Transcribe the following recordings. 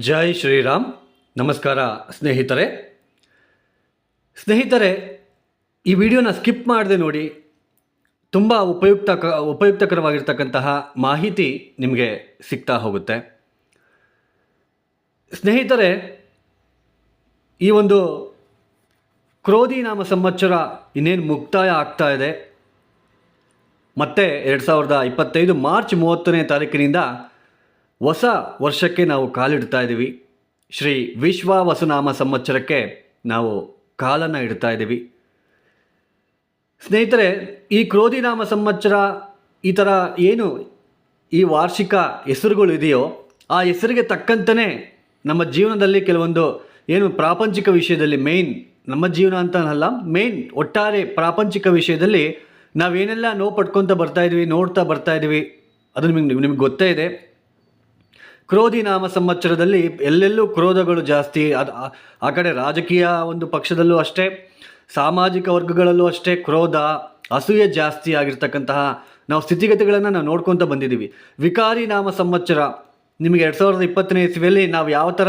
ಜೈ ಶ್ರೀರಾಮ್. ನಮಸ್ಕಾರ ಸ್ನೇಹಿತರೆ. ಸ್ನೇಹಿತರೆ, ಈ ವಿಡಿಯೋನ ಸ್ಕಿಪ್ ಮಾಡದೆ ನೋಡಿ. ತುಂಬ ಉಪಯುಕ್ತ ಉಪಯುಕ್ತಕರವಾಗಿರ್ತಕ್ಕಂತಹ ಮಾಹಿತಿ ನಿಮಗೆ ಸಿಗ್ತಾ ಹೋಗುತ್ತೆ. ಸ್ನೇಹಿತರೆ, ಈ ಒಂದು ಕ್ರೋಧಿ ನಾಮ ಸಂವತ್ಸರ ಇನ್ನೇನು ಮುಕ್ತಾಯ ಆಗ್ತಾ ಇದೆ. ಮತ್ತೆ ಎರಡು ಸಾವಿರದ ಇಪ್ಪತ್ತೈದು ಮಾರ್ಚ್ ಮೂವತ್ತನೇ ತಾರೀಕಿನಿಂದ ಹೊಸ ವರ್ಷಕ್ಕೆ ನಾವು ಕಾಲಿಡ್ತಾ ಇದ್ದೀವಿ. ಶ್ರೀ ವಿಶ್ವ ವಸುನಾಮ ಸಂವತ್ಸರಕ್ಕೆ ನಾವು ಕಾಲನ್ನು ಇಡ್ತಾ ಇದ್ದೀವಿ. ಸ್ನೇಹಿತರೆ, ಈ ಕ್ರೋಧಿನಾಮ ಸಂವತ್ಸರ ಈ ಥರ ಏನು ಈ ವಾರ್ಷಿಕ ಹೆಸರುಗಳು ಇದೆಯೋ, ಆ ಹೆಸರಿಗೆ ತಕ್ಕಂತನೇ ನಮ್ಮ ಜೀವನದಲ್ಲಿ ಕೆಲವೊಂದು ಏನು ಪ್ರಾಪಂಚಿಕ ವಿಷಯದಲ್ಲಿ ಮೇಯ್ನ್ ನಮ್ಮ ಜೀವನ ಅಂತ ಅಲ್ಲ ಮೇಯ್ನ್ ಒಟ್ಟಾರೆ ಪ್ರಾಪಂಚಿಕ ವಿಷಯದಲ್ಲಿ ನಾವೇನೆಲ್ಲ ನೋವು ಪಡ್ಕೊತ ಬರ್ತಾ ಇದ್ವಿ ನೋಡ್ತಾ ಬರ್ತಾ ಇದ್ವಿ ಅದು ನಿಮಗೆ ನಿಮಗೆ ಗೊತ್ತೇ ಇದೆ. ಕ್ರೋಧಿ ನಾಮ ಸಂವತ್ಸರದಲ್ಲಿ ಎಲ್ಲೆಲ್ಲೂ ಕ್ರೋಧಗಳು ಜಾಸ್ತಿ. ಅದು ಆ- ಕಡೆ ರಾಜಕೀಯ ಒಂದು ಪಕ್ಷದಲ್ಲೂ ಅಷ್ಟೇ, ಸಾಮಾಜಿಕ ವರ್ಗಗಳಲ್ಲೂ ಅಷ್ಟೇ ಕ್ರೋಧ, ಅಸೂಯೆ ಜಾಸ್ತಿ ಆಗಿರ್ತಕ್ಕಂತಹ ನಾವು ಸ್ಥಿತಿಗತಿಗಳನ್ನು ನಾವು ನೋಡ್ಕೊತ ಬಂದಿದ್ದೀವಿ. ವಿಕಾರಿ ನಾಮ ಸಂವತ್ಸರ, ನಿಮಗೆ ಎರಡು ಸಾವಿರದ ಇಪ್ಪತ್ತನೇ ಇಸ್ವಿಯಲ್ಲಿ ನಾವು ಯಾವ ಥರ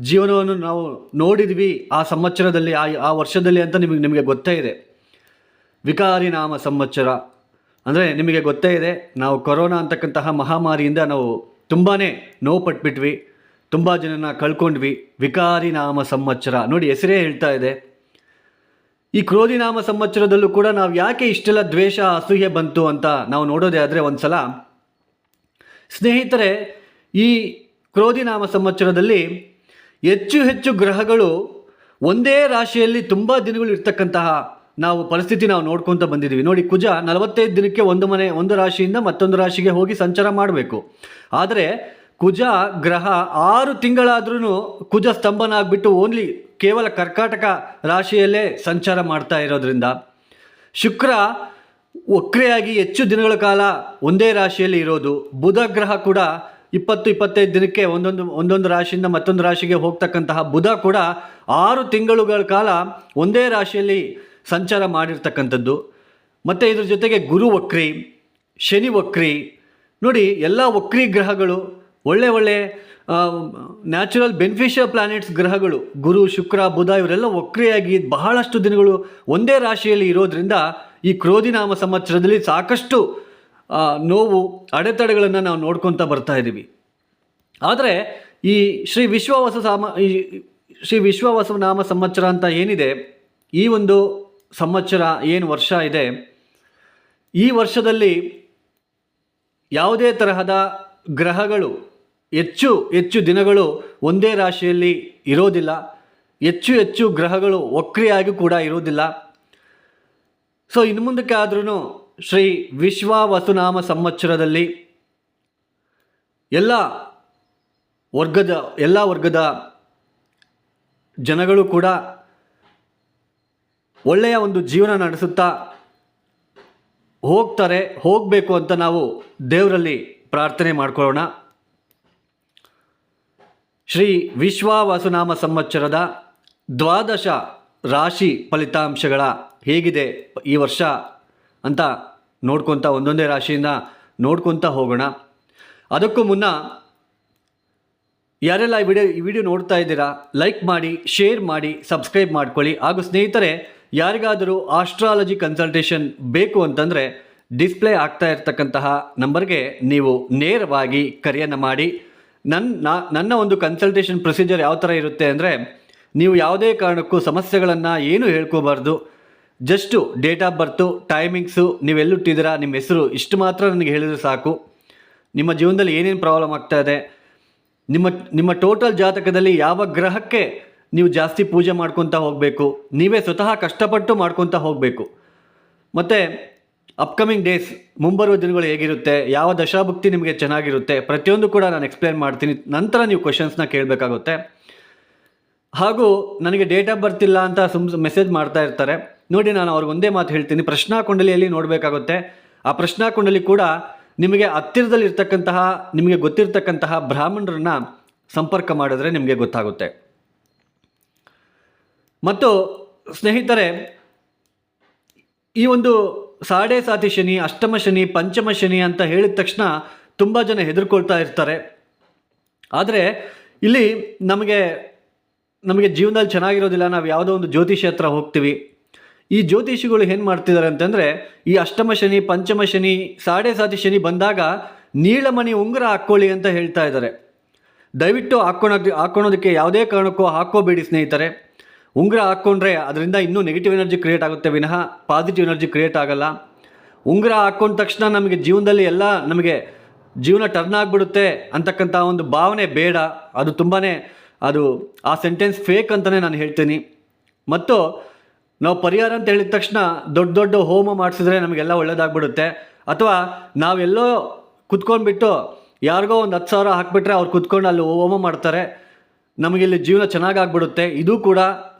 ಜೀವನವನ್ನು ನಾವು ನೋಡಿದ್ವಿ ಆ ಸಂವತ್ಸರದಲ್ಲಿ, ಆ ಆ ವರ್ಷದಲ್ಲಿ ಅಂತ ನಿಮಗೆ ನಿಮಗೆ ಗೊತ್ತೇ ಇದೆ. ವಿಕಾರಿ ನಾಮ ಸಂವತ್ಸರ, ಅಂದರೆ ನಿಮಗೆ ಗೊತ್ತೇ ಇದೆ, ನಾವು ಕೊರೋನಾ ಅಂತಕ್ಕಂತಹ ಮಹಾಮಾರಿಯಿಂದ ನಾವು ತುಂಬಾ ನೋವು ಪಟ್ಬಿಟ್ವಿ, ತುಂಬ ಜನನ ಕಳ್ಕೊಂಡ್ವಿ. ವಿಕಾರಿ ನಾಮ ಸಂವತ್ಸರ. ನೋಡಿ, ಹೆಸರೇ ಹೇಳ್ತಾ ಇದೆ. ಈ ಕ್ರೋಧಿ ನಾಮ ಸಂವತ್ಸರದಲ್ಲೂ ಕೂಡ ನಾವು ಯಾಕೆ ಇಷ್ಟೆಲ್ಲ ದ್ವೇಷ, ಅಸೂಯೆ ಬಂತು ಅಂತ ನಾವು ನೋಡೋದೇ ಆದರೆ ಒಂದು ಸಲ ಸ್ನೇಹಿತರೆ, ಈ ಕ್ರೋಧಿ ನಾಮ ಸಂವತ್ಸರದಲ್ಲಿ ಹೆಚ್ಚು ಹೆಚ್ಚು ಗ್ರಹಗಳು ಒಂದೇ ರಾಶಿಯಲ್ಲಿ ತುಂಬ ದಿನಗಳು ಇರ್ತಕ್ಕಂತಹ ನಾವು ಪರಿಸ್ಥಿತಿ ನಾವು ನೋಡ್ಕೊತ ಬಂದಿದ್ದೀವಿ. ನೋಡಿ, ಕುಜ ನಲವತ್ತೈದು ದಿನಕ್ಕೆ ಒಂದು ಮನೆ, ಒಂದು ರಾಶಿಯಿಂದ ಮತ್ತೊಂದು ರಾಶಿಗೆ ಹೋಗಿ ಸಂಚಾರ ಮಾಡಬೇಕು. ಆದರೆ ಕುಜ ಗ್ರಹ ಆರು ತಿಂಗಳಾದ್ರೂ ಕುಜ ಸ್ತಂಭನ ಆಗಿಬಿಟ್ಟು ಓನ್ಲಿ ಕೇವಲ ಕರ್ಕಾಟಕ ರಾಶಿಯಲ್ಲೇ ಸಂಚಾರ ಮಾಡ್ತಾ ಇರೋದ್ರಿಂದ ಶುಕ್ರ ವಕ್ರೆಯಾಗಿ ಹೆಚ್ಚು ದಿನಗಳ ಕಾಲ ಒಂದೇ ರಾಶಿಯಲ್ಲಿ ಇರೋದು. ಬುಧ ಗ್ರಹ ಕೂಡ ಇಪ್ಪತ್ತು, ಇಪ್ಪತ್ತೈದು ದಿನಕ್ಕೆ ಒಂದೊಂದು ಒಂದೊಂದು ರಾಶಿಯಿಂದ ಮತ್ತೊಂದು ರಾಶಿಗೆ ಹೋಗ್ತಕ್ಕಂತಹ ಬುಧ ಕೂಡ ಆರು ತಿಂಗಳುಗಳ ಕಾಲ ಒಂದೇ ರಾಶಿಯಲ್ಲಿ ಸಂಚಾರ ಮಾಡಿರ್ತಕ್ಕಂಥದ್ದು. ಮತ್ತು ಇದ್ರ ಜೊತೆಗೆ ಗುರು ವಕ್ರಿ, ಶನಿ ವಕ್ರಿ, ನೋಡಿ ಎಲ್ಲ ವಕ್ರಿ ಗ್ರಹಗಳು, ಒಳ್ಳೆ ಒಳ್ಳೆ ನ್ಯಾಚುರಲ್ ಬೆನಿಫಿಷಿಯಲ್ ಪ್ಲಾನೆಟ್ಸ್ ಗ್ರಹಗಳು, ಗುರು, ಶುಕ್ರ, ಬುಧ ಇವರೆಲ್ಲ ವಕ್ರಿಯಾಗಿ ಬಹಳಷ್ಟು ದಿನಗಳು ಒಂದೇ ರಾಶಿಯಲ್ಲಿ ಇರೋದರಿಂದ ಈ ಕ್ರೋಧಿನಾಮ ಸಂವತ್ಸರದಲ್ಲಿ ಸಾಕಷ್ಟು ನೋವು, ಅಡೆತಡೆಗಳನ್ನು ನಾವು ನೋಡ್ಕೊತಾ ಬರ್ತಾ ಇದ್ದೀವಿ ಆದರೆ ಈ ಶ್ರೀ ವಿಶ್ವವಾಸ ಸಾಮ, ಈ ಶ್ರೀ ವಿಶ್ವವಾಸ ನಾಮ ಸಂವತ್ಸರ ಅಂತ ಏನಿದೆ, ಈ ಒಂದು ಸಂವತ್ಸರ ಏನು ವರ್ಷ ಇದೆ, ಈ ವರ್ಷದಲ್ಲಿ ಯಾವುದೇ ತರಹದ ಗ್ರಹಗಳು ಹೆಚ್ಚು ಹೆಚ್ಚು ದಿನಗಳು ಒಂದೇ ರಾಶಿಯಲ್ಲಿ ಇರೋದಿಲ್ಲ. ಹೆಚ್ಚು ಹೆಚ್ಚು ಗ್ರಹಗಳು ವಕ್ರಿಯಾಗಿ ಕೂಡ ಇರೋದಿಲ್ಲ. ಸೊ ಇನ್ನು ಮುಂದಕ್ಕೆ ಆದ್ರೂ ಶ್ರೀ ವಿಶ್ವ ವಸುನಾಮ ಸಂವತ್ಸರದಲ್ಲಿ ಎಲ್ಲ ವರ್ಗದ ಎಲ್ಲ ವರ್ಗದ ಜನಗಳು ಕೂಡ ಒಳ್ಳೆಯ ಒಂದು ಜೀವನ ನಡೆಸುತ್ತಾ ಹೋಗ್ತಾರೆ, ಹೋಗಬೇಕು ಅಂತ ನಾವು ದೇವರಲ್ಲಿ ಪ್ರಾರ್ಥನೆ ಮಾಡಿಕೊಳ್ಳೋಣ. ಶ್ರೀ ವಿಶ್ವ ವಸುನಾಮ ಸಂವತ್ಸರದ ದ್ವಾದಶ ರಾಶಿ ಫಲಿತಾಂಶಗಳ ಹೇಗಿದೆ ಈ ವರ್ಷ ಅಂತ ನೋಡ್ಕೊತ ಒಂದೊಂದೇ ರಾಶಿಯಿಂದ ನೋಡ್ಕೊತ ಹೋಗೋಣ. ಅದಕ್ಕೂ ಮುನ್ನ ಯಾರೆಲ್ಲ ಈ ವಿಡಿಯೋ ಈ ವಿಡಿಯೋ ನೋಡ್ತಾ ಇದ್ದೀರಾ, ಲೈಕ್ ಮಾಡಿ, ಶೇರ್ ಮಾಡಿ, ಸಬ್ಸ್ಕ್ರೈಬ್ ಮಾಡ್ಕೊಳ್ಳಿ. ಹಾಗೂ ಸ್ನೇಹಿತರೆ ಯಾರಿಗಾದರೂ ಆಸ್ಟ್ರಾಲಜಿ ಕನ್ಸಲ್ಟೇಷನ್ ಬೇಕು ಅಂತಂದರೆ ಡಿಸ್ಪ್ಲೇ ಆಗ್ತಾ ಇರ್ತಕ್ಕಂತಹ ನಂಬರ್ಗೆ ನೀವು ನೇರವಾಗಿ ಕರೆಯನ್ನು ಮಾಡಿ. ನನ್ನ ನನ್ನ ಒಂದು ಕನ್ಸಲ್ಟೇಷನ್ ಪ್ರೊಸೀಜರ್ ಯಾವ ಥರ ಇರುತ್ತೆ ಅಂದರೆ ನೀವು ಯಾವುದೇ ಕಾರಣಕ್ಕೂ ಸಮಸ್ಯೆಗಳನ್ನು ಏನು ಹೇಳ್ಕೋಬಾರ್ದು. Just date of birth timings ನೀವೆಲ್ಲುಟ್ಟಿದ್ದೀರಾ ನಿಮ್ಮ ಹೆಸರು ಇಷ್ಟು ಮಾತ್ರ ನನಗೆ ಹೇಳಿದರೆ ಸಾಕು. ನಿಮ್ಮ ಜೀವನದಲ್ಲಿ ಏನೇನು ಪ್ರಾಬ್ಲಮ್ ಆಗ್ತಾ ಇದೆ? ನಿಮ್ಮ ನಿಮ್ಮ ಟೋಟಲ್ ಜಾತಕದಲ್ಲಿ ಯಾವ ಗ್ರಹಕ್ಕೆ ನೀವು ಜಾಸ್ತಿ ಪೂಜೆ ಮಾಡ್ಕೊತಾ ಹೋಗಬೇಕು, ನೀವೇ ಸ್ವತಃ ಕಷ್ಟಪಟ್ಟು ಮಾಡ್ಕೊತ ಹೋಗಬೇಕು. ಮತ್ತು ಅಪ್ಕಮಿಂಗ್ ಡೇಸ್ ಮುಂಬರುವ ದಿನಗಳು ಹೇಗಿರುತ್ತೆ, ಯಾವ ದಶಾಭುಕ್ತಿ ನಿಮಗೆ ಚೆನ್ನಾಗಿರುತ್ತೆ, ಪ್ರತಿಯೊಂದು ಕೂಡ ನಾನು ಎಕ್ಸ್ಪ್ಲೇನ್ ಮಾಡ್ತೀನಿ. ನಂತರ ನೀವು ಕ್ವಶನ್ಸ್ನ ಕೇಳಬೇಕಾಗುತ್ತೆ. ಹಾಗೂ ನನಗೆ ಡೇಟ್ ಆಫ್ ಬರ್ತ್ ಅಂತ ಸುಮ್ ಮೆಸೇಜ್ ಮಾಡ್ತಾ ಇರ್ತಾರೆ. ನೋಡಿ ನಾನು ಅವ್ರಿಗೆ ಒಂದೇ ಮಾತು ಹೇಳ್ತೀನಿ. ಪ್ರಶ್ನಾ ಕುಂಡಲಿಯಲ್ಲಿ ನೋಡಬೇಕಾಗುತ್ತೆ. ಆ ಪ್ರಶ್ನಾ ಕುಂಡಲಿ ಕೂಡ ನಿಮಗೆ ಹತ್ತಿರದಲ್ಲಿರ್ತಕ್ಕಂತಹ, ನಿಮಗೆ ಗೊತ್ತಿರ್ತಕ್ಕಂತಹ ಬ್ರಾಹ್ಮಣರನ್ನ ಸಂಪರ್ಕ ಮಾಡಿದ್ರೆ ನಿಮಗೆ ಗೊತ್ತಾಗುತ್ತೆ. ಮತ್ತು ಸ್ನೇಹಿತರೆ, ಈ ಒಂದು ಸಾಡೆ ಸಾತಿ ಶನಿ, ಅಷ್ಟಮ ಶನಿ, ಪಂಚಮ ಶನಿ ಅಂತ ಹೇಳಿದ ತಕ್ಷಣ ತುಂಬ ಜನ ಹೆದರ್ಕೊಳ್ತಾ ಇರ್ತಾರೆ. ಆದರೆ ಇಲ್ಲಿ ನಮಗೆ ನಮಗೆ ಜೀವನದಲ್ಲಿ ಚೆನ್ನಾಗಿರೋದಿಲ್ಲ, ನಾವು ಯಾವುದೋ ಒಂದು ಜ್ಯೋತಿಷಿ ಹತ್ರ ಹೋಗ್ತೀವಿ. ಈ ಜ್ಯೋತಿಷಿಗಳು ಏನು ಮಾಡ್ತಿದ್ದಾರೆ ಅಂತಂದರೆ, ಈ ಅಷ್ಟಮ ಶನಿ, ಪಂಚಮ ಶನಿ, ಸಾಡೆ ಸಾತಿ ಶನಿ ಬಂದಾಗ ನೀಳಮಣಿ ಉಂಗುರ ಹಾಕ್ಕೊಳ್ಳಿ ಅಂತ ಹೇಳ್ತಾ ಇದ್ದಾರೆ. ದಯವಿಟ್ಟು ಹಾಕ್ಕೊಳೋದು, ಹಾಕ್ಕೊಳೋದಕ್ಕೆ ಯಾವುದೇ ಕಾರಣಕ್ಕೂ ಹಾಕ್ಕೋಬೇಡಿ ಸ್ನೇಹಿತರೆ. ಉಂಗುರ ಹಾಕ್ಕೊಂಡ್ರೆ ಅದರಿಂದ ಇನ್ನೂ ನೆಗೆಟಿವ್ ಎನರ್ಜಿ ಕ್ರಿಯೇಟ್ ಆಗುತ್ತೆ ವಿನಃ ಪಾಸಿಟಿವ್ ಎನರ್ಜಿ ಕ್ರಿಯೇಟ್ ಆಗಲ್ಲ. ಉಂಗುರ ಹಾಕ್ಕೊಂಡ ತಕ್ಷಣ ನಮಗೆ ಜೀವನದಲ್ಲಿ ಎಲ್ಲ ನಮಗೆ ಜೀವನ ಟರ್ನ್ ಆಗಿಬಿಡುತ್ತೆ ಅಂತಕ್ಕಂಥ ಒಂದು ಭಾವನೆ ಬೇಡ. ಅದು ತುಂಬಾ ಅದು ಆ ಸೆಂಟೆನ್ಸ್ ಫೇಕ್ ಅಂತಲೇ ನಾನು ಹೇಳ್ತೀನಿ. ಮತ್ತು ನಾವು ಪರಿಹಾರ ಅಂತ ಹೇಳಿದ ತಕ್ಷಣ ದೊಡ್ಡ ದೊಡ್ಡ ಹೋಮ ಮಾಡಿಸಿದ್ರೆ ನಮಗೆಲ್ಲ ಒಳ್ಳೇದಾಗ್ಬಿಡುತ್ತೆ. ಅಥವಾ ನಾವೆಲ್ಲೋ ಕುತ್ಕೊಂಡ್ಬಿಟ್ಟು ಯಾರಿಗೋ ಒಂದು ಹತ್ತು ಸಾವಿರ ಹಾಕ್ಬಿಟ್ರೆ ಅವ್ರು ಕುತ್ಕೊಂಡು ಅಲ್ಲಿ ಹೋಮ ಮಾಡ್ತಾರೆ. ನಮಗಿಲ್ಲಿ ಜೀವನ ಚೆನ್ನಾಗಾಗ್ಬಿಡುತ್ತೆ. ಇದು ಕೂಡ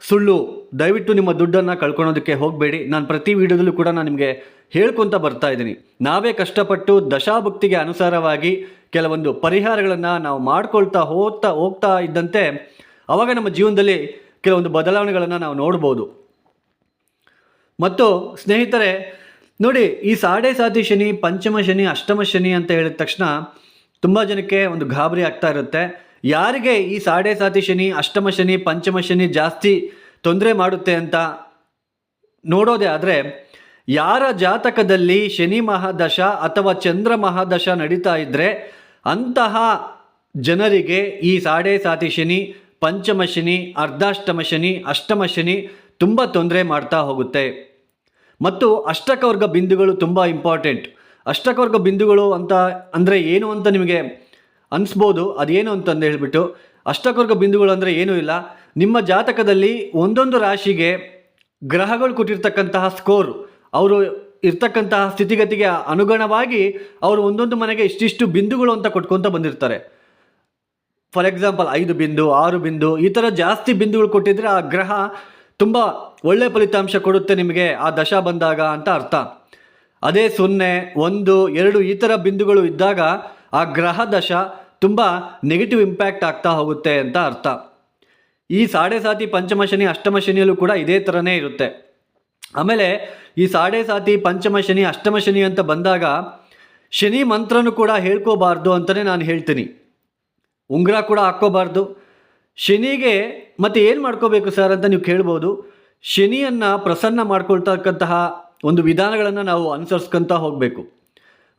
ಸುಳ್ಳು. ದಯವಿಟ್ಟು ನಿಮ್ಮ ದುಡ್ಡನ್ನು ಕಳ್ಕೊಳೋದಕ್ಕೆ ಹೋಗಬೇಡಿ. ನಾನು ಪ್ರತಿ ವಿಡಿಯೋದಲ್ಲೂ ಕೂಡ ನಾನು ನಿಮಗೆ ಹೇಳ್ಕೊತ ಬರ್ತಾ ಇದ್ದೀನಿ. ನಾವೇ ಕಷ್ಟಪಟ್ಟು ದಶಾಭಕ್ತಿಗೆ ಅನುಸಾರವಾಗಿ ಕೆಲವೊಂದು ಪರಿಹಾರಗಳನ್ನು ನಾವು ಮಾಡ್ಕೊಳ್ತಾ ಹೋಗ್ತಾ ಹೋಗ್ತಾ ಇದ್ದಂತೆ ಅವಾಗ ನಮ್ಮ ಜೀವನದಲ್ಲಿ ಕೆಲವೊಂದು ಬದಲಾವಣೆಗಳನ್ನು ನಾವು ನೋಡ್ಬೋದು. ಮತ್ತು ಸ್ನೇಹಿತರೆ, ನೋಡಿ, ಈ ಸಾಡೆ ಸಾತಿ ಶನಿ, ಪಂಚಮ ಶನಿ, ಅಷ್ಟಮ ಶನಿ ಅಂತ ಹೇಳಿದ ತಕ್ಷಣ ತುಂಬ ಜನಕ್ಕೆ ಒಂದು ಗಾಬರಿ ಆಗ್ತಾ ಇರುತ್ತೆ. ಯಾರಿಗೆ ಈ ಸಾಡೆ ಸಾತಿ ಶನಿ, ಅಷ್ಟಮ ಶನಿ, ಪಂಚಮ ಶನಿ ಜಾಸ್ತಿ ತೊಂದರೆ ಮಾಡುತ್ತೆ ಅಂತ ನೋಡೋದೇ ಆದರೆ ಯಾರ ಜಾತಕದಲ್ಲಿ ಶನಿ ಮಹಾದಶ ಅಥವಾ ಚಂದ್ರ ಮಹಾದಶ ನಡೀತಾ ಇದ್ದರೆ ಅಂತಹ ಜನರಿಗೆ ಈ ಸಾಡೆ ಸಾತಿ ಶನಿ, ಪಂಚಮ ಶನಿ, ಅರ್ಧಾಷ್ಟಮ ಶನಿ, ಅಷ್ಟಮ ಶನಿ ತುಂಬ ತೊಂದರೆ ಮಾಡ್ತಾ ಹೋಗುತ್ತೆ. ಮತ್ತು ಅಷ್ಟಕವರ್ಗ ಬಿಂದುಗಳು ತುಂಬ ಇಂಪಾರ್ಟೆಂಟ್ ಅಷ್ಟಕವರ್ಗ ಬಿಂದುಗಳು ಅಂತ ಅಂದರೆ ಏನು ಅಂತ ನಿಮಗೆ ಅನಿಸ್ಬೋದು, ಅದೇನು ಅಂತಂದು ಹೇಳಿಬಿಟ್ಟು, ಅಷ್ಟಕರ್ಗ ಬಿಂದುಗಳು ಅಂದರೆ ಏನೂ ಇಲ್ಲ. ನಿಮ್ಮ ಜಾತಕದಲ್ಲಿ ಒಂದೊಂದು ರಾಶಿಗೆ ಗ್ರಹಗಳು ಕೊಟ್ಟಿರ್ತಕ್ಕಂತಹ ಸ್ಕೋರ್ ಅವರು ಇರ್ತಕ್ಕಂತಹ ಸ್ಥಿತಿಗತಿಗೆ ಅನುಗುಣವಾಗಿ ಅವರು ಒಂದೊಂದು ಮನೆಗೆ ಇಷ್ಟಿಷ್ಟು ಬಿಂದುಗಳು ಅಂತ ಕೊಟ್ಕೊತ ಬಂದಿರ್ತಾರೆ. ಫಾರ್ ಎಕ್ಸಾಂಪಲ್ ಐದು ಬಿಂದು, ಆರು ಬಿಂದು, ಈ ಥರ ಜಾಸ್ತಿ ಬಿಂದುಗಳು ಕೊಟ್ಟಿದ್ರೆ ಆ ಗ್ರಹ ತುಂಬ ಒಳ್ಳೆ ಫಲಿತಾಂಶ ಕೊಡುತ್ತೆ ನಿಮಗೆ, ಆ ದಶ ಬಂದಾಗ ಅಂತ ಅರ್ಥ. ಅದೇ ಸೊನ್ನೆ, ಒಂದು, ಎರಡು ಈ ಥರ ಬಿಂದುಗಳು ಇದ್ದಾಗ ಆ ಗ್ರಹ ದಶ ತುಂಬ ನೆಗೆಟಿವ್ ಇಂಪ್ಯಾಕ್ಟ್ ಆಗ್ತಾ ಹೋಗುತ್ತೆ ಅಂತ ಅರ್ಥ. ಈ ಸಾಡೆ ಸಾತಿ ಪಂಚಮ ಶನಿ ಅಷ್ಟಮ ಶನಿಯಲ್ಲೂ ಕೂಡ ಇದೇ ಥರನೇ ಇರುತ್ತೆ. ಆಮೇಲೆ ಈ ಸಾಡೆ ಸಾತಿ ಪಂಚಮ ಶನಿ ಅಷ್ಟಮ ಶನಿ ಅಂತ ಬಂದಾಗ ಶನಿ ಮಂತ್ರನೂ ಕೂಡ ಹೇಳ್ಕೋಬಾರ್ದು ಅಂತಲೇ ನಾನು ಹೇಳ್ತೀನಿ. ಉಂಗುರ ಕೂಡ ಹಾಕ್ಕೋಬಾರ್ದು. ಶನಿಗೆ ಮತ್ತೆ ಏನು ಮಾಡ್ಕೋಬೇಕು ಸರ್ ಅಂತ ನೀವು ಕೇಳ್ಬೋದು. ಶನಿಯನ್ನು ಪ್ರಸನ್ನ ಮಾಡ್ಕೊಳ್ತಕ್ಕಂತಹ ಒಂದು ವಿಧಾನಗಳನ್ನು ನಾವು ಅನುಸರಿಸ್ಕೊಂತ ಹೋಗಬೇಕು.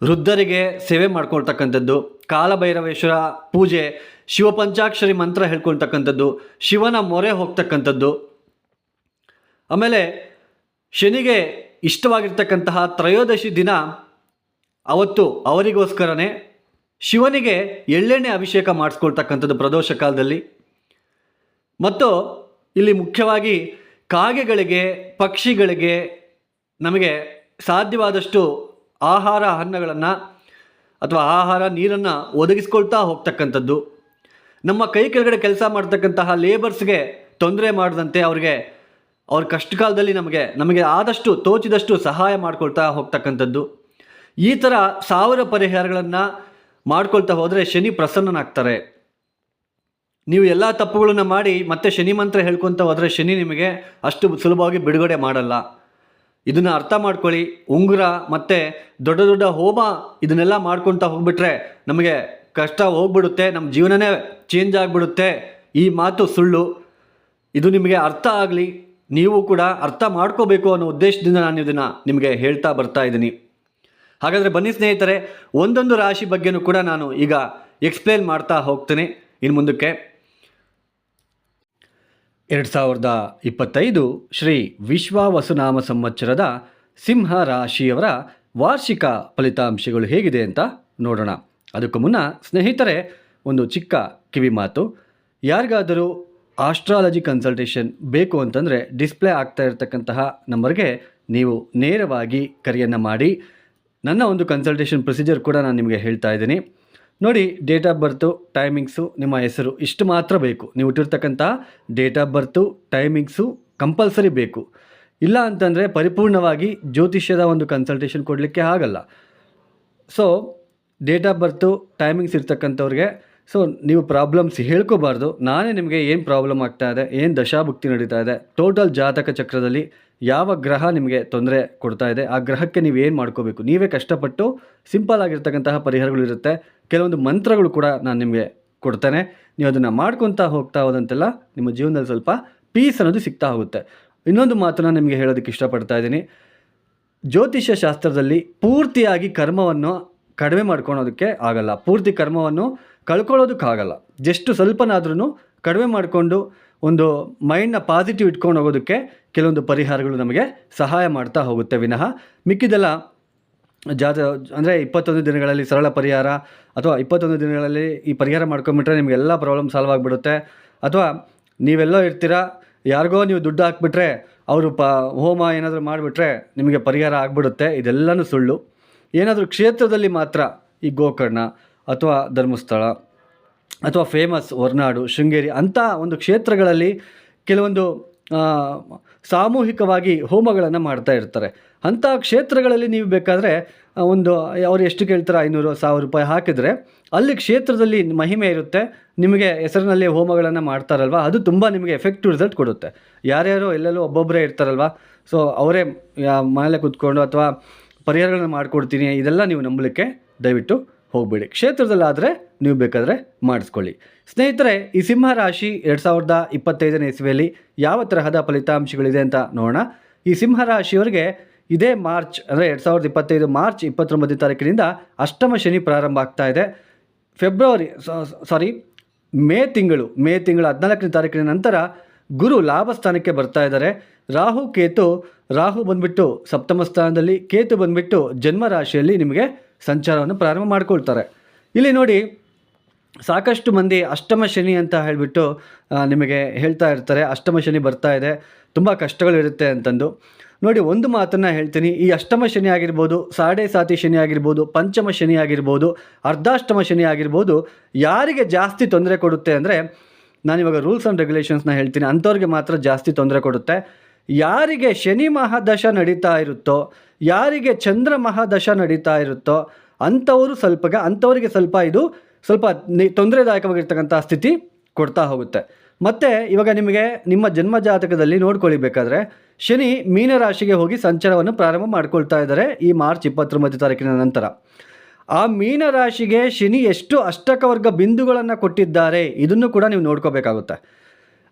ವೃದ್ಧರಿಗೆ ಸೇವೆ ಮಾಡ್ಕೊಳ್ತಕ್ಕಂಥದ್ದು, ಕಾಲಭೈರವೇಶ್ವರ ಪೂಜೆ, ಶಿವಪಂಚಾಕ್ಷರಿ ಮಂತ್ರ ಹೇಳ್ಕೊಳ್ತಕ್ಕಂಥದ್ದು, ಶಿವನ ಮೊರೆ ಹೋಗ್ತಕ್ಕಂಥದ್ದು. ಆಮೇಲೆ ಶನಿಗೆ ಇಷ್ಟವಾಗಿರ್ತಕ್ಕಂತಹ ತ್ರಯೋದಶಿ ದಿನ ಅವತ್ತು ಅವರಿಗೋಸ್ಕರನೇ ಶಿವನಿಗೆ ಎಳ್ಳೆಣ್ಣೆ ಅಭಿಷೇಕ ಮಾಡಿಸ್ಕೊಳ್ತಕ್ಕಂಥದ್ದು ಪ್ರದೋಷ ಕಾಲದಲ್ಲಿ. ಮತ್ತು ಇಲ್ಲಿ ಮುಖ್ಯವಾಗಿ ಕಾಗೆಗಳಿಗೆ, ಪಕ್ಷಿಗಳಿಗೆ ನಮಗೆ ಸಾಧ್ಯವಾದಷ್ಟು ಆಹಾರ ಅನ್ನಗಳನ್ನು ಅಥವಾ ಆಹಾರ ನೀರನ್ನು ಒದಗಿಸ್ಕೊಳ್ತಾ ಹೋಗ್ತಕ್ಕಂಥದ್ದು. ನಮ್ಮ ಕೈ ಕೆಳಗಡೆ ಕೆಲಸ ಮಾಡ್ತಕ್ಕಂತಹ ಲೇಬರ್ಸ್ಗೆ ತೊಂದರೆ ಮಾಡದಂತೆ ಅವ್ರಿಗೆ ಅವ್ರ ಕಷ್ಟ ಕಾಲದಲ್ಲಿ ನಮಗೆ ನಮಗೆ ಆದಷ್ಟು ತೋಚಿದಷ್ಟು ಸಹಾಯ ಮಾಡ್ಕೊಳ್ತಾ ಹೋಗ್ತಕ್ಕಂಥದ್ದು. ಈ ಥರ ಸಾವಿರ ಪರಿಹಾರಗಳನ್ನು ಮಾಡ್ಕೊಳ್ತಾ ಹೋದರೆ ಶನಿ ಪ್ರಸನ್ನನಾಗ್ತಾರೆ. ನೀವು ಎಲ್ಲ ತಪ್ಪುಗಳನ್ನು ಮಾಡಿ ಮತ್ತೆ ಶನಿ ಮಂತ್ರ ಹೇಳ್ಕೊತ ಹೋದರೆ ಶನಿ ನಿಮಗೆ ಅಷ್ಟು ಸುಲಭವಾಗಿ ಬಿಡುಗಡೆ ಮಾಡಲ್ಲ. ಇದನ್ನು ಅರ್ಥ ಮಾಡ್ಕೊಳ್ಳಿ. ಉಂಗುರ ಮತ್ತು ದೊಡ್ಡ ದೊಡ್ಡ ಹೋಮ ಇದನ್ನೆಲ್ಲ ಮಾಡ್ಕೊತಾ ಹೋಗ್ಬಿಟ್ರೆ ನಮಗೆ ಕಷ್ಟ ಹೋಗ್ಬಿಡುತ್ತೆ ನಮ್ಮ ಜೀವನನೇ ಚೇಂಜ್ ಆಗಿಬಿಡುತ್ತೆ. ಈ ಮಾತು ಸುಳ್ಳು. ಇದು ನಿಮಗೆ ಅರ್ಥ ಆಗಲಿ. ನೀವು ಕೂಡ ಅರ್ಥ ಮಾಡ್ಕೋಬೇಕು ಅನ್ನೋ ಉದ್ದೇಶದಿಂದ ನಾನು ಇದನ್ನು ನಿಮಗೆ ಹೇಳ್ತಾ ಬರ್ತಾ ಇದ್ದೀನಿ. ಹಾಗಾದರೆ ಬನ್ನಿ ಸ್ನೇಹಿತರೆ, ಒಂದೊಂದು ರಾಶಿ ಬಗ್ಗೆನೂ ಕೂಡ ನಾನು ಈಗ ಎಕ್ಸ್ಪ್ಲೇನ್ ಮಾಡ್ತಾ ಹೋಗ್ತೀನಿ. ಇನ್ನು ಮುಂದಕ್ಕೆ ಎರಡು ಸಾವಿರದ ಇಪ್ಪತ್ತೈದು ಶ್ರೀ ವಿಶ್ವ ವಸುನಾಮ ಸಂವತ್ಸರದ ಸಿಂಹ ರಾಶಿಯವರ ವಾರ್ಷಿಕ ಫಲಿತಾಂಶಗಳು ಹೇಗಿದೆ ಅಂತ ನೋಡೋಣ. ಅದಕ್ಕೂ ಮುನ್ನ ಸ್ನೇಹಿತರೆ, ಒಂದು ಚಿಕ್ಕ ಕಿವಿ ಮಾತು. ಯಾರಿಗಾದರೂ ಆಸ್ಟ್ರಾಲಜಿ ಕನ್ಸಲ್ಟೇಷನ್ ಬೇಕು ಅಂತಂದರೆ ಡಿಸ್ಪ್ಲೇ ಆಗ್ತಾ ಇರತಕ್ಕಂತಹ ನಂಬರ್ಗೆ ನೀವು ನೇರವಾಗಿ ಕರೆಯನ್ನು ಮಾಡಿ. ನನ್ನ ಒಂದು ಕನ್ಸಲ್ಟೇಷನ್ ಪ್ರೊಸೀಜರ್ ಕೂಡ ನಾನು ನಿಮಗೆ ಹೇಳ್ತಾ ಇದ್ದೀನಿ. ನೋಡಿ ಡೇಟ್ ಆಫ್ ಬರ್ತು ಟೈಮಿಂಗ್ಸು ನಿಮ್ಮ ಹೆಸರು, ಇಷ್ಟು ಮಾತ್ರ ಬೇಕು. ನೀವು ಇಟ್ಟಿರ್ತಕ್ಕಂಥ date of birth timings compulsory ಬೇಕು. ಇಲ್ಲ ಅಂತಂದರೆ ಪರಿಪೂರ್ಣವಾಗಿ ಜ್ಯೋತಿಷ್ಯದ ಒಂದು ಕನ್ಸಲ್ಟೇಷನ್ ಕೊಡಲಿಕ್ಕೆ ಆಗಲ್ಲ. So date of birth timings ಇರ್ತಕ್ಕಂಥವ್ರಿಗೆ so ನೀವು ಪ್ರಾಬ್ಲಮ್ಸ್ ಹೇಳ್ಕೋಬಾರ್ದು. ನಾನೇ ನಿಮಗೆ ಏನು ಪ್ರಾಬ್ಲಮ್ ಆಗ್ತಾ ಇದೆ, ಏನು ದಶಾಭುಕ್ತಿ ನಡೀತಾ ಇದೆ ಟೋಟಲ್ ಜಾತಕ ಚಕ್ರದಲ್ಲಿ ಯಾವ ಗ್ರಹ ನಿಮಗೆ ತೊಂದರೆ ಕೊಡ್ತಾ ಇದೆ, ಆ ಗ್ರಹಕ್ಕೆ ನೀವು ಏನು ಮಾಡ್ಕೋಬೇಕು? ನೀವೇ ಕಷ್ಟಪಟ್ಟು ಸಿಂಪಲ್ ಆಗಿರ್ತಕ್ಕಂತಹ ಪರಿಹಾರಗಳು ಇರುತ್ತೆ. ಕೆಲವೊಂದು ಮಂತ್ರಗಳು ಕೂಡ ನಾನು ನಿಮಗೆ ಕೊಡ್ತೇನೆ. ನೀವು ಅದನ್ನು ಮಾಡ್ಕೊತಾ ಹೋಗ್ತಾ ಹೋದಂತೆಲ್ಲ ನಿಮ್ಮ ಜೀವನದಲ್ಲಿ ಸ್ವಲ್ಪ ಪೀಸ್ ಅನ್ನೋದು ಸಿಗ್ತಾ ಹೋಗುತ್ತೆ. ಇನ್ನೊಂದು ಮಾತನ್ನು ನಿಮಗೆ ಹೇಳೋದಕ್ಕೆ ಇಷ್ಟಪಡ್ತಾ ಇದ್ದೀನಿ. ಜ್ಯೋತಿಷ್ಯ ಶಾಸ್ತ್ರದಲ್ಲಿ ಪೂರ್ತಿಯಾಗಿ ಕರ್ಮವನ್ನು ಕಡಿಮೆ ಮಾಡ್ಕೊಳೋದಕ್ಕೆ ಆಗಲ್ಲ. ಪೂರ್ತಿ ಕರ್ಮವನ್ನು ಕಳ್ಕೊಳ್ಳೋದಕ್ಕಾಗಲ್ಲ ಜಸ್ಟ್ ಸ್ವಲ್ಪನಾದ್ರೂ ಕಡಿಮೆ ಮಾಡಿಕೊಂಡು ಒಂದು ಮೈಂಡ್ನ ಪಾಸಿಟಿವ್ ಇಟ್ಕೊಂಡು ಹೋಗೋದಕ್ಕೆ ಕೆಲವೊಂದು ಪರಿಹಾರಗಳು ನಮಗೆ ಸಹಾಯ ಮಾಡ್ತಾ ಹೋಗುತ್ತೆ ವಿನಃ. ಮಿಕ್ಕಿದೆಲ್ಲ ಜಾತ, ಅಂದರೆ ಇಪ್ಪತ್ತೊಂದು ದಿನಗಳಲ್ಲಿ ಸರಳ ಪರಿಹಾರ ಅಥವಾ ಇಪ್ಪತ್ತೊಂದು ದಿನಗಳಲ್ಲಿ ಈ ಪರಿಹಾರ ಮಾಡ್ಕೊಂಬಿಟ್ರೆ ನಿಮಗೆಲ್ಲ ಪ್ರಾಬ್ಲಮ್ ಸಾಲ್ವ್ ಆಗಿಬಿಡುತ್ತೆ. ಅಥವಾ ನೀವೆಲ್ಲೋ ಇರ್ತೀರಾ, ಯಾರಿಗೋ ನೀವು ದುಡ್ಡು ಹಾಕ್ಬಿಟ್ರೆ ಅವರು ಪ, ಹೋಮ ಏನಾದರೂ ಮಾಡಿಬಿಟ್ರೆ ನಿಮಗೆ ಪರಿಹಾರ ಆಗಿಬಿಡುತ್ತೆ. ಇದೆಲ್ಲನೂ ಸುಳ್ಳು. ಏನಾದರೂ ಕ್ಷೇತ್ರದಲ್ಲಿ ಮಾತ್ರ ಈ ಗೋಕರ್ಣ ಅಥವಾ ಧರ್ಮಸ್ಥಳ ಅಥವಾ ಫೇಮಸ್ ಹೊರನಾಡು, ಶೃಂಗೇರಿ ಅಂಥ ಒಂದು ಕ್ಷೇತ್ರಗಳಲ್ಲಿ ಕೆಲವೊಂದು ಸಾಮೂಹಿಕವಾಗಿ ಹೋಮಗಳನ್ನು ಮಾಡ್ತಾ ಇರ್ತಾರೆ. ಅಂಥ ಕ್ಷೇತ್ರಗಳಲ್ಲಿ ನೀವು ಬೇಕಾದರೆ ಒಂದು, ಅವ್ರು ಎಷ್ಟು ಕೇಳ್ತಾರೆ? ಐನೂರು, ಸಾವಿರ ರೂಪಾಯಿ ಹಾಕಿದರೆ, ಅಲ್ಲಿ ಕ್ಷೇತ್ರದಲ್ಲಿ ಮಹಿಮೆ ಇರುತ್ತೆ, ನಿಮಗೆ ಹೆಸರಿನಲ್ಲಿ ಹೋಮಗಳನ್ನು ಮಾಡ್ತಾರಲ್ವ? ಅದು ತುಂಬ ನಿಮಗೆ ಎಫೆಕ್ಟಿವ್ ರಿಸಲ್ಟ್ ಕೊಡುತ್ತೆ. ಯಾರ್ಯಾರು ಎಲ್ಲೆಲ್ಲೋ ಒಬ್ಬೊಬ್ಬರೇ ಇರ್ತಾರಲ್ವ? ಸೊ ಅವರೇ ಮನೇಲೆ ಕೂತ್ಕೊಂಡು ಅಥವಾ ಪರಿಹಾರಗಳನ್ನು ಮಾಡಿಕೊಡ್ತೀನಿ, ಇದೆಲ್ಲ ನೀವು ನಂಬಲಿಕ್ಕೆ ದಯವಿಟ್ಟು ಹೋಗಬೇಡಿ. ಕ್ಷೇತ್ರದಲ್ಲಾದರೆ ನೀವು ಬೇಕಾದರೆ ಮಾಡಿಸ್ಕೊಳ್ಳಿ. ಸ್ನೇಹಿತರೆ, ಈ ಸಿಂಹ ರಾಶಿ ಎರಡು ಸಾವಿರದ ಇಪ್ಪತ್ತೈದನೇ ಇಸ್ವಿಯಲ್ಲಿ ಯಾವ ತರಹದ ಫಲಿತಾಂಶಗಳಿದೆ ಅಂತ ನೋಡೋಣ. ಈ ಸಿಂಹ ರಾಶಿಯವರಿಗೆ ಇದೇ ಮಾರ್ಚ್, ಅಂದರೆ ಎರಡು ಸಾವಿರದ ಇಪ್ಪತ್ತೈದು ಮಾರ್ಚ್ ಇಪ್ಪತ್ತೊಂಬತ್ತನೇ ತಾರೀಕಿನಿಂದ ಅಷ್ಟಮ ಶನಿ ಪ್ರಾರಂಭ ಆಗ್ತಾ ಇದೆ. ಫೆಬ್ರವರಿ ಸಾರಿ ಮೇ ತಿಂಗಳು ಮೇ ತಿಂಗಳು ಹದಿನಾಲ್ಕನೇ ತಾರೀಕಿನ ನಂತರ ಗುರು ಲಾಭ ಸ್ಥಾನಕ್ಕೆ ಬರ್ತಾ ಇದ್ದಾರೆ. ರಾಹು, ಕೇತು, ರಾಹು ಬಂದ್ಬಿಟ್ಟು ಸಪ್ತಮ ಸ್ಥಾನದಲ್ಲಿ, ಕೇತು ಬಂದ್ಬಿಟ್ಟು ಜನ್ಮ ರಾಶಿಯಲ್ಲಿ ನಿಮಗೆ ಸಂಚಾರವನ್ನು ಪ್ರಾರಂಭ ಮಾಡಿಕೊಳ್ತಾರೆ. ಇಲ್ಲಿ ನೋಡಿ ಸಾಕಷ್ಟು ಮಂದಿ ಅಷ್ಟಮ ಶನಿ ಅಂತ ಹೇಳಿಬಿಟ್ಟು ನಿಮಗೆ ಹೇಳ್ತಾ ಇರ್ತಾರೆ. ಅಷ್ಟಮ ಶನಿ ಬರ್ತಾ ಇದೆ. ತುಂಬ ಕಷ್ಟಗಳಿರುತ್ತೆ ಅಂತಂದು. ನೋಡಿ ಒಂದು ಮಾತನ್ನು ಹೇಳ್ತೀನಿ. ಈ ಅಷ್ಟಮ ಶನಿ ಆಗಿರ್ಬೋದು, ಸಾಡೆ ಸಾತಿ ಶನಿ ಆಗಿರ್ಬೋದು, ಪಂಚಮ ಶನಿ ಆಗಿರ್ಬೋದು, ಅರ್ಧಾಷ್ಟಮ ಶನಿ ಆಗಿರ್ಬೋದು, ಯಾರಿಗೆ ಜಾಸ್ತಿ ತೊಂದರೆ ಕೊಡುತ್ತೆ ಅಂದರೆ, ನಾನಿವಾಗ ರೂಲ್ಸ್ ಆ್ಯಂಡ್ ರೆಗ್ಯುಲೇಷನ್ಸ್ನ ಹೇಳ್ತೀನಿ. ಅಂಥವ್ರಿಗೆ ಮಾತ್ರ ಜಾಸ್ತಿ ತೊಂದರೆ ಕೊಡುತ್ತೆ. ಯಾರಿಗೆ ಶನಿ ಮಹಾದಶ ನಡೀತಾ ಇರುತ್ತೋ ಯಾರಿಗೆ ಚಂದ್ರ ಮಹಾದಶ ನಡೀತಾ ಇರುತ್ತೋ ಅಂಥವರು ಸ್ವಲ್ಪ ಅಂಥವರಿಗೆ ಸ್ವಲ್ಪ ಇದು ಸ್ವಲ್ಪ ನಿ ತೊಂದರೆದಾಯಕವಾಗಿರ್ತಕ್ಕಂಥ ಸ್ಥಿತಿ ಕೊಡ್ತಾ ಹೋಗುತ್ತೆ. ಮತ್ತು ಇವಾಗ ನಿಮಗೆ ನಿಮ್ಮ ಜನ್ಮ ಜಾತಕದಲ್ಲಿ ನೋಡ್ಕೊಳ್ಬೇಕಾದ್ರೆ, ಶನಿ ಮೀನರಾಶಿಗೆ ಹೋಗಿ ಸಂಚಾರವನ್ನು ಪ್ರಾರಂಭ ಮಾಡ್ಕೊಳ್ತಾ ಇದ್ದಾರೆ ಈ ಮಾರ್ಚ್ ಇಪ್ಪತ್ತೊಂಬತ್ತು ತಾರೀಕಿನ ನಂತರ. ಆ ಮೀನರಾಶಿಗೆ ಶನಿ ಎಷ್ಟು ಅಷ್ಟಕವರ್ಗ ಬಿಂದುಗಳನ್ನು ಕೊಟ್ಟಿದ್ದಾರೆ ಇದನ್ನು ಕೂಡ ನೀವು ನೋಡ್ಕೋಬೇಕಾಗುತ್ತೆ.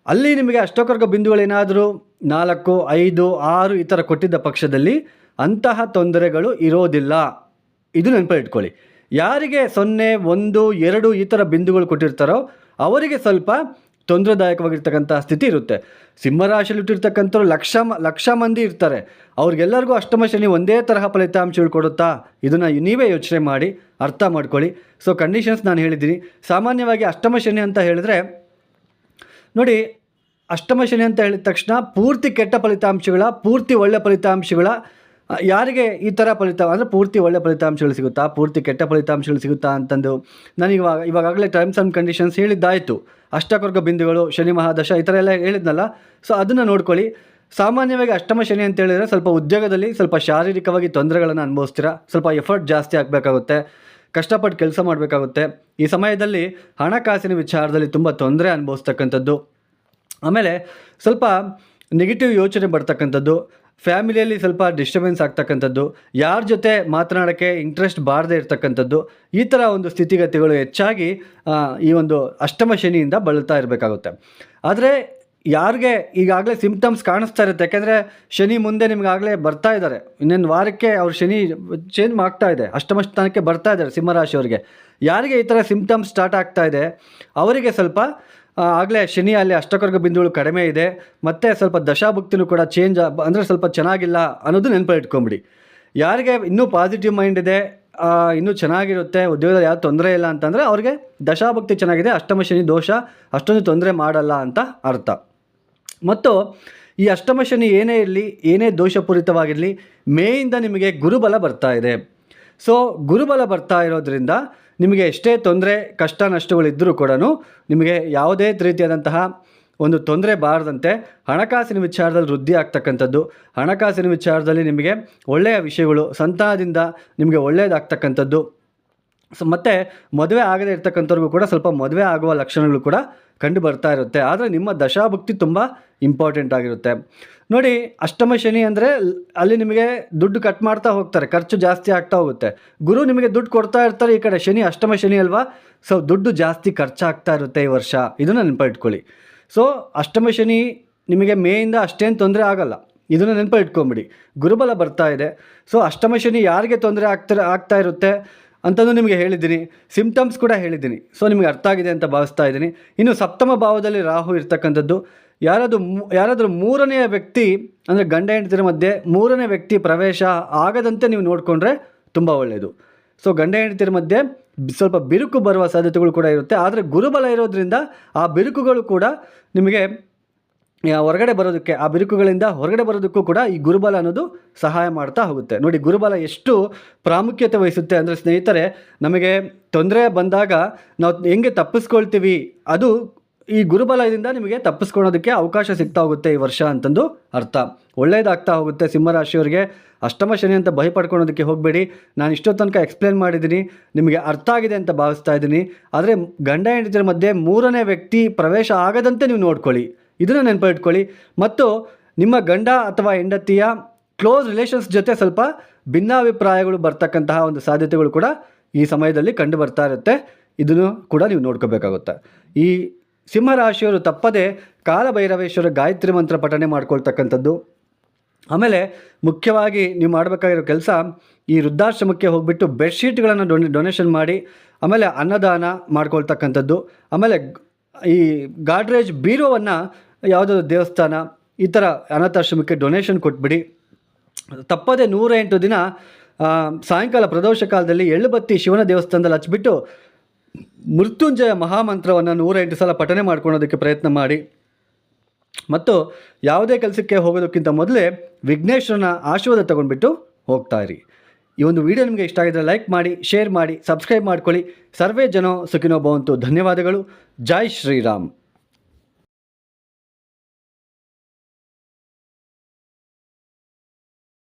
ಅಲ್ಲಿ ನಿಮಗೆ ಅಷ್ಟಕವರ್ಗ ಬಿಂದುಗಳೇನಾದರೂ ನಾಲ್ಕು, ಐದು, ಆರು ಈ ಥರ ಕೊಟ್ಟಿದ್ದ ಪಕ್ಷದಲ್ಲಿ ಅಂತಹ ತೊಂದರೆಗಳು ಇರೋದಿಲ್ಲ. ಇದು ನೆನಪಿಟ್ಕೊಳ್ಳಿ. ಯಾರಿಗೆ ಸೊನ್ನೆ, ಒಂದು, ಎರಡು ಈ ಥರ ಬಿಂದುಗಳು ಕೊಟ್ಟಿರ್ತಾರೋ ಅವರಿಗೆ ಸ್ವಲ್ಪ ತೊಂದರೆದಾಯಕವಾಗಿರ್ತಕ್ಕಂಥ ಸ್ಥಿತಿ ಇರುತ್ತೆ. ಸಿಂಹರಾಶಿಯಲ್ಲಿ ಇಟ್ಟಿರ್ತಕ್ಕಂಥವ್ರು ಲಕ್ಷ ಲಕ್ಷ ಮಂದಿ ಇರ್ತಾರೆ. ಅವ್ರಿಗೆಲ್ಲರಿಗೂ ಅಷ್ಟಮ ಶನಿ ಒಂದೇ ತರಹ ಫಲಿತಾಂಶಗಳು ಕೊಡುತ್ತಾ? ಇದನ್ನು ನೀವೇ ಯೋಚನೆ ಮಾಡಿ, ಅರ್ಥ ಮಾಡ್ಕೊಳ್ಳಿ. ಸೊ ಕಂಡೀಷನ್ಸ್ ನಾನು ಹೇಳಿದ್ದೀನಿ. ಸಾಮಾನ್ಯವಾಗಿ ಅಷ್ಟಮ ಶನಿ ಅಂತ ಹೇಳಿದ್ರೆ, ನೋಡಿ, ಅಷ್ಟಮ ಶನಿ ಅಂತ ಹೇಳಿದ ತಕ್ಷಣ ಪೂರ್ತಿ ಕೆಟ್ಟ ಫಲಿತಾಂಶಗಳ, ಪೂರ್ತಿ ಒಳ್ಳೆ ಫಲಿತಾಂಶಗಳ ಯಾರಿಗೆ ಈ ಥರ ಫಲಿತಾಂಶ ಅಂದರೆ ಪೂರ್ತಿ ಒಳ್ಳೆ ಫಲಿತಾಂಶಗಳು ಸಿಗುತ್ತಾ? ಪೂರ್ತಿ ಕೆಟ್ಟ ಫಲಿತಾಂಶಗಳು ಸಿಗುತ್ತಾ ಅಂತಂದು ನಾನು ಇವಾಗ ಇವಾಗಲೇ ಟರ್ಮ್ಸ್ ಆ್ಯಂಡ್ ಕಂಡೀಷನ್ಸ್ ಹೇಳಿದ್ದಾಯಿತು. ಅಷ್ಟಕರ್ಗ ಬಿಂದುಗಳು, ಶನಿ ಮಹಾದಶ ಈ ಥರ ಎಲ್ಲ ಹೇಳಿದ್ನಲ್ಲ? ಸೊ ಅದನ್ನು ನೋಡ್ಕೊಳ್ಳಿ. ಸಾಮಾನ್ಯವಾಗಿ ಅಷ್ಟಮ ಶನಿ ಅಂತ ಹೇಳಿದರೆ ಸ್ವಲ್ಪ ಉದ್ಯೋಗದಲ್ಲಿ ಸ್ವಲ್ಪ ಶಾರೀರಿಕವಾಗಿ ತೊಂದರೆಗಳನ್ನು ಅನುಭವಿಸ್ತೀರಾ? ಸ್ವಲ್ಪ ಎಫರ್ಟ್ ಜಾಸ್ತಿ ಆಗಬೇಕಾಗುತ್ತೆ. ಕಷ್ಟಪಟ್ಟು ಕೆಲಸ ಮಾಡಬೇಕಾಗುತ್ತೆ. ಈ ಸಮಯದಲ್ಲಿ ಹಣಕಾಸಿನ ವಿಚಾರದಲ್ಲಿ ತುಂಬ ತೊಂದರೆ ಅನುಭವಿಸ್ತಕ್ಕಂಥದ್ದು. ಆಮೇಲೆ ಸ್ವಲ್ಪ ನೆಗೆಟಿವ್ ಯೋಚನೆ ಬರ್ತಕ್ಕಂಥದ್ದು. ಫ್ಯಾಮಿಲಿಯಲ್ಲಿ ಸ್ವಲ್ಪ ಡಿಸ್ಟರ್ಬೆನ್ಸ್ ಆಗ್ತಕ್ಕಂಥದ್ದು, ಯಾರ ಜೊತೆ ಮಾತನಾಡೋಕ್ಕೆ ಇಂಟ್ರೆಸ್ಟ್ ಬಾರದೇ ಇರತಕ್ಕಂಥದ್ದು, ಈ ಥರ ಒಂದು ಸ್ಥಿತಿಗತಿಗಳು ಹೆಚ್ಚಾಗಿ ಈ ಒಂದು ಅಷ್ಟಮ ಶನಿಯಿಂದ ಬಳಲ್ತಾ ಇರಬೇಕಾಗುತ್ತೆ. ಆದರೆ ಯಾರಿಗೆ ಈಗಾಗಲೇ ಸಿಂಪ್ಟಮ್ಸ್ ಕಾಣಿಸ್ತಾ ಇರುತ್ತೆ, ಯಾಕೆಂದರೆ ಶನಿ ಮುಂದೆ ನಿಮಗಾಗಲೇ ಬರ್ತಾ ಇದ್ದಾರೆ. ಇನ್ನೊಂದು ವಾರಕ್ಕೆ ಅವ್ರ ಶನಿ ಚೇಂಜ್ ಆಗ್ತಾ ಇದೆ, ಅಷ್ಟಮ ಸ್ಥಾನಕ್ಕೆ ಬರ್ತಾ ಇದ್ದಾರೆ, ಸಿಂಹರಾಶಿಯವರಿಗೆ. ಯಾರಿಗೆ ಈ ಥರ ಸಿಂಪ್ಟಮ್ಸ್ ಸ್ಟಾರ್ಟ್ ಆಗ್ತಾ ಇದೆ, ಅವರಿಗೆ ಸ್ವಲ್ಪ ಆಗಲೇ ಶನಿ ಅಲ್ಲಿ ಅಷ್ಟಕರ್ಗ ಬಿಂದುಗಳು ಕಡಿಮೆ ಇದೆ, ಮತ್ತು ಸ್ವಲ್ಪ ದಶಾಭುಕ್ತಿನೂ ಕೂಡ ಚೇಂಜ್ ಅಂದರೆ ಸ್ವಲ್ಪ ಚೆನ್ನಾಗಿಲ್ಲ ಅನ್ನೋದು ನೆನಪಲ್ಲಿ ಇಟ್ಕೊಂಬಿಡಿ ಯಾರಿಗೆ ಇನ್ನೂ ಪಾಸಿಟಿವ್ ಮೈಂಡ್ ಇದೆ ಇನ್ನೂ ಚೆನ್ನಾಗಿರುತ್ತೆ, ಉದ್ಯೋಗದಲ್ಲಿ ಯಾವ ತೊಂದರೆ ಇಲ್ಲ ಅಂತಂದರೆ ಅವ್ರಿಗೆ ದಶಾಭಕ್ತಿ ಚೆನ್ನಾಗಿದೆ, ಅಷ್ಟಮ ಶನಿ ದೋಷ, ಅಷ್ಟೊಂದು ತೊಂದರೆ ಮಾಡಲ್ಲ ಅಂತ ಅರ್ಥ. ಮತ್ತು ಈ ಅಷ್ಟಮ ಶನಿ ಏನೇ ಇರಲಿ, ಏನೇ ದೋಷಪೂರಿತವಾಗಿರಲಿ, ಮೇಯಿಂದ ನಿಮಗೆ ಗುರುಬಲ ಬರ್ತಾ ಇದೆ. ಸೊ ಗುರುಬಲ ಬರ್ತಾ ಇರೋದ್ರಿಂದ ನಿಮಗೆ ಎಷ್ಟೇ ತೊಂದರೆ, ಕಷ್ಟ ನಷ್ಟಗಳಿದ್ದರೂ ಕೂಡ ನಿಮಗೆ ಯಾವುದೇ ರೀತಿಯಾದಂತಹ ಒಂದು ತೊಂದರೆ ಬಾರದಂತೆ ಹಣಕಾಸಿನ ವಿಚಾರದಲ್ಲಿ ವೃದ್ಧಿ ಆಗ್ತಕ್ಕಂಥದ್ದು, ಹಣಕಾಸಿನ ವಿಚಾರದಲ್ಲಿ ನಿಮಗೆ ಒಳ್ಳೆಯ ವಿಷಯಗಳು, ಸಂತಾನದಿಂದ ನಿಮಗೆ ಒಳ್ಳೆಯದಾಗ್ತಕ್ಕಂಥದ್ದು. ಸೊ ಮತ್ತು ಮದುವೆ ಆಗದೇ ಇರ್ತಕ್ಕಂಥವ್ರಿಗೂ ಕೂಡ ಸ್ವಲ್ಪ ಮದುವೆ ಆಗುವ ಲಕ್ಷಣಗಳು ಕೂಡ ಕಂಡು ಬರ್ತಾ ಇರುತ್ತೆ. ಆದರೆ ನಿಮ್ಮ ದಶಾಭಕ್ತಿ ತುಂಬ ಇಂಪಾರ್ಟೆಂಟ್ ಆಗಿರುತ್ತೆ. ನೋಡಿ, ಅಷ್ಟಮ ಶನಿ ಅಂದರೆ ಅಲ್ಲಿ ನಿಮಗೆ ದುಡ್ಡು ಕಟ್ ಮಾಡ್ತಾ ಹೋಗ್ತಾರೆ, ಖರ್ಚು ಜಾಸ್ತಿ ಆಗ್ತಾ ಹೋಗುತ್ತೆ. ಗುರು ನಿಮಗೆ ದುಡ್ಡು ಕೊಡ್ತಾ ಇರ್ತಾರೆ ಈ ಕಡೆ, ಶನಿ ಅಷ್ಟಮ ಶನಿ ಅಲ್ವಾ? ಸೊ ದುಡ್ಡು ಜಾಸ್ತಿ ಖರ್ಚಾಗ್ತಾ ಇರುತ್ತೆ ಈ ವರ್ಷ. ಇದನ್ನು ನೆನಪಿಟ್ಕೊಳ್ಳಿ. ಸೊ ಅಷ್ಟಮ ಶನಿ ನಿಮಗೆ ಮೇಯಿಂದ ಅಷ್ಟೇನು ತೊಂದರೆ ಆಗಲ್ಲ. ಇದನ್ನು ನೆನಪು ಇಟ್ಕೊಂಬಿಡಿ ಗುರುಬಲ ಬರ್ತಾ ಇದೆ. ಸೊ ಅಷ್ಟಮ ಶನಿ ಯಾರಿಗೆ ತೊಂದರೆ ಆಗ್ತಾ ಆಗ್ತಾ ಇರುತ್ತೆ ಅಂತಲೂ ನಿಮಗೆ ಹೇಳಿದ್ದೀನಿ. ಸಿಂಪ್ಟಮ್ಸ್ ಕೂಡ ಹೇಳಿದ್ದೀನಿ. ಸೊ ನಿಮಗೆ ಅರ್ಥ ಆಗಿದೆ ಅಂತ ಭಾವಿಸ್ತಾ ಇದ್ದೀನಿ. ಇನ್ನು ಸಪ್ತಮ ಭಾವದಲ್ಲಿ ರಾಹು ಇರ್ತಕ್ಕಂಥದ್ದು. ಯಾರಾದರೂ ಯಾರಾದರೂ ಮೂರನೆಯ ವ್ಯಕ್ತಿ, ಅಂದರೆ ಗಂಡ ಹೆಂಡತಿರ ಮಧ್ಯೆ ಮೂರನೇ ವ್ಯಕ್ತಿ ಪ್ರವೇಶ ಆಗದಂತೆ ನೀವು ನೋಡಿಕೊಂಡ್ರೆ ತುಂಬ ಒಳ್ಳೆಯದು ಸೊ ಗಂಡ ಹೆಂಡತಿರ ಮಧ್ಯೆ ಸ್ವಲ್ಪ ಬಿರುಕು ಬರುವ ಸಾಧ್ಯತೆಗಳು ಕೂಡ ಇರುತ್ತೆ. ಆದರೆ ಗುರುಬಲ ಇರೋದ್ರಿಂದ ಆ ಬಿರುಕುಗಳು ಕೂಡ ನಿಮಗೆ ಹೊರಗಡೆ ಬರೋದಕ್ಕೆ, ಆ ಬಿರುಕುಗಳಿಂದ ಹೊರಗಡೆ ಬರೋದಕ್ಕೂ ಕೂಡ ಈ ಗುರುಬಲ ಅನ್ನೋದು ಸಹಾಯ ಮಾಡ್ತಾ ಹೋಗುತ್ತೆ. ನೋಡಿ, ಗುರುಬಲ ಎಷ್ಟು ಪ್ರಾಮುಖ್ಯತೆ ವಹಿಸುತ್ತೆ ಅಂದರೆ ಸ್ನೇಹಿತರೆ, ನಮಗೆ ತೊಂದರೆ ಬಂದಾಗ ನಾವು ಹೆಂಗೆ ತಪ್ಪಿಸ್ಕೊಳ್ತೀವಿ, ಅದು ಈ ಗುರುಬಲದಿಂದ ನಿಮಗೆ ತಪ್ಪಿಸ್ಕೊಳೋದಕ್ಕೆ ಅವಕಾಶ ಸಿಗ್ತಾ ಹೋಗುತ್ತೆ ಈ ವರ್ಷ ಅಂತಂದು ಅರ್ಥ. ಒಳ್ಳೆಯದಾಗ್ತಾ ಹೋಗುತ್ತೆ ಸಿಂಹರಾಶಿಯವರಿಗೆ. ಅಷ್ಟಮ ಶನಿ ಅಂತ ಭಯ ಪಡ್ಕೊಳೋದಕ್ಕೆ ಹೋಗಬೇಡಿ. ನಾನು ಇಷ್ಟೋ ತನಕ ಎಕ್ಸ್ಪ್ಲೇನ್ ಮಾಡಿದ್ದೀನಿ. ನಿಮಗೆ ಅರ್ಥ ಆಗಿದೆ ಅಂತ ಭಾವಿಸ್ತಾ ಇದ್ದೀನಿ. ಆದರೆ ಗಂಡ ಹೆಂಡತಿರ ಮಧ್ಯೆ ಮೂರನೇ ವ್ಯಕ್ತಿ ಪ್ರವೇಶ ಆಗದಂತೆ ನೀವು ನೋಡ್ಕೊಳ್ಳಿ. ಇದನ್ನು ನೆನಪಿಟ್ಕೊಳ್ಳಿ. ಮತ್ತು ನಿಮ್ಮ ಗಂಡ ಅಥವಾ ಹೆಂಡತಿಯ ಕ್ಲೋಸ್ ರಿಲೇಷನ್ಸ್ ಜೊತೆ ಸ್ವಲ್ಪ ಭಿನ್ನಾಭಿಪ್ರಾಯಗಳು ಬರ್ತಕ್ಕಂತಹ ಒಂದು ಸಾಧ್ಯತೆಗಳು ಕೂಡ ಈ ಸಮಯದಲ್ಲಿ ಕಂಡು ಬರ್ತಾ ಇರುತ್ತೆ. ಇದನ್ನು ಕೂಡ ನೀವು ನೋಡ್ಕೋಬೇಕಾಗುತ್ತೆ. ಈ ಸಿಂಹರಾಶಿಯವರು ತಪ್ಪದೆ ಕಾಲಭೈರವೇಶ್ವರ ಗಾಯತ್ರಿ ಮಂತ್ರ ಪಠನೆ ಮಾಡ್ಕೊಳ್ತಕ್ಕಂಥದ್ದು. ಆಮೇಲೆ ಮುಖ್ಯವಾಗಿ ನೀವು ಮಾಡಬೇಕಾಗಿರೋ ಕೆಲಸ ಈ ವೃದ್ಧಾಶ್ರಮಕ್ಕೆ ಹೋಗ್ಬಿಟ್ಟು ಬೆಡ್ಶೀಟ್ಗಳನ್ನು ಡೊನೆ, ಡೊನೇಷನ್ ಮಾಡಿ, ಆಮೇಲೆ ಅನ್ನದಾನ ಮಾಡ್ಕೊಳ್ತಕ್ಕಂಥದ್ದು. ಆಮೇಲೆ ಈ ಗಾಡ್ರೇಜ್ ಬೀರೋವನ್ನು ಯಾವುದಾದ್ರು ದೇವಸ್ಥಾನ ಈ ಥರ ಅನಾಥಾಶ್ರಮಕ್ಕೆ ಡೊನೇಷನ್ ಕೊಟ್ಬಿಡಿ. ತಪ್ಪದೆ ನೂರ ಎಂಟು ದಿನ ಸಾಯಂಕಾಲ ಪ್ರದೋಷ ಕಾಲದಲ್ಲಿ ಎಳ್ಳುಬತ್ತಿ ಶಿವನ ದೇವಸ್ಥಾನದಲ್ಲಿ ಹಚ್ಬಿಟ್ಟು ಮೃತ್ಯುಂಜಯ ಮಹಾಮಂತ್ರವನ್ನು ನೂರ ಎಂಟು ಸಲ ಪಠನೆ ಮಾಡ್ಕೊಳ್ಳೋದಕ್ಕೆ ಪ್ರಯತ್ನ ಮಾಡಿ. ಮತ್ತು ಯಾವುದೇ ಕೆಲಸಕ್ಕೆ ಹೋಗೋದಕ್ಕಿಂತ ಮೊದಲೇ ವಿಘ್ನೇಶ್ವರನ ಆಶೀರ್ವಾದ ತಗೊಂಡ್ಬಿಟ್ಟು ಹೋಗ್ತಾ ಇರಿ. ಈ ಒಂದು ವಿಡಿಯೋ ನಿಮಗೆ ಇಷ್ಟ ಆಗಿದ್ರೆ ಲೈಕ್ ಮಾಡಿ, ಶೇರ್ ಮಾಡಿ, ಸಬ್ಸ್ಕ್ರೈಬ್ ಮಾಡ್ಕೊಳ್ಳಿ. ಸರ್ವೇ ಜನೋ ಸುಖಿನೋ ಭವಂತು. ಧನ್ಯವಾದಗಳು. ಜೈ ಶ್ರೀರಾಮ್.